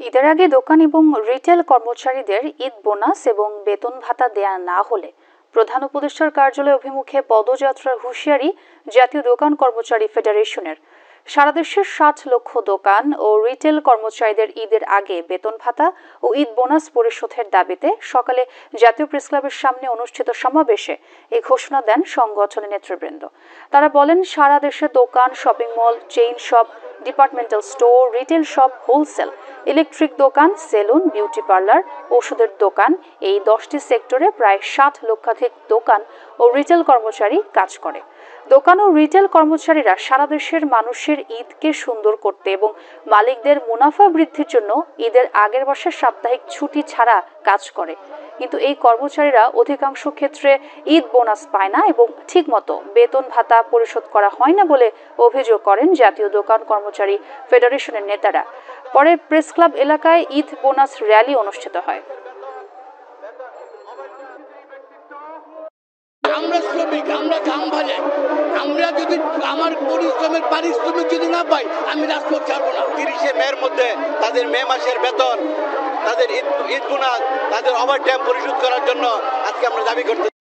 ঈদের আগে দোকান এবং রিটেল কর্মচারীদের ঈদ বোনাস এবং বেতন ভাতা দেয়া না হলে প্রধান উপদেষ্টার কার্যালয় অভিমুখে পদযাত্রার হুঁশিয়ারি জাতীয় দোকান কর্মচারী ফেডারেশনের। সারা দেশের ষাট লক্ষ দোকান ও রিটেল কর্মচারীদের ঈদের আগে বেতন ভাতা ও ঈদ বোনাস পরিশোধের দাবিতে সকালে জাতীয় প্রেস ক্লাবের সামনে অনুষ্ঠিত সমাবেশে এই ঘোষণা দেন সংগঠনের নেতৃবৃন্দ। তারা বলেন, সারা দেশে দোকান, shopping mall, chain shop departmental store, retail shop, wholesale, electric দোকান, সেলুন, বিউটি পার্লার, ওষুধের দোকান, এই দশটি সেক্টরে প্রায় ষাট লক্ষাধিক দোকান ও রিটেল কর্মচারী কাজ করে। দোকান ও রিটেল কর্মচারীরা সারা দেশের মানুষের ঈদকে সুন্দর করতে এবং মালিকদের মুনাফা বৃদ্ধির জন্য ঈদের আগের মাসের সাপ্তাহিক ছুটি ছাড়া কাজ করে। কিন্তু এই কর্মচারীরা অধিকাংশ ক্ষেত্রে ঈদ বোনাস পায় না এবং ঠিকমতো বেতন ভাতা পরিশোধ করা হয় না বলে অভিযোগ করেন জাতীয় দোকান কর্মচারী ফেডারেশনের নেতারা। পরে প্রেস ক্লাব এলাকায় ঈদ বোনাস র্যালি অনুষ্ঠিত হয়। আমরা শ্রমিক আমরা ঘাম ভাজে আমরা যদি আমার পরিশ্রমের পারিশ্রমিক যদি না পাই আমি রাজপথ ছাড়বো না। তিরিশে মের মধ্যে তাদের মে মাসের বেতন। তাদের ঈদ ঈদ গুণা তাদের ওভার ড্যাম পরিশোধ করার জন্য আজকে আমরা দাবি করতে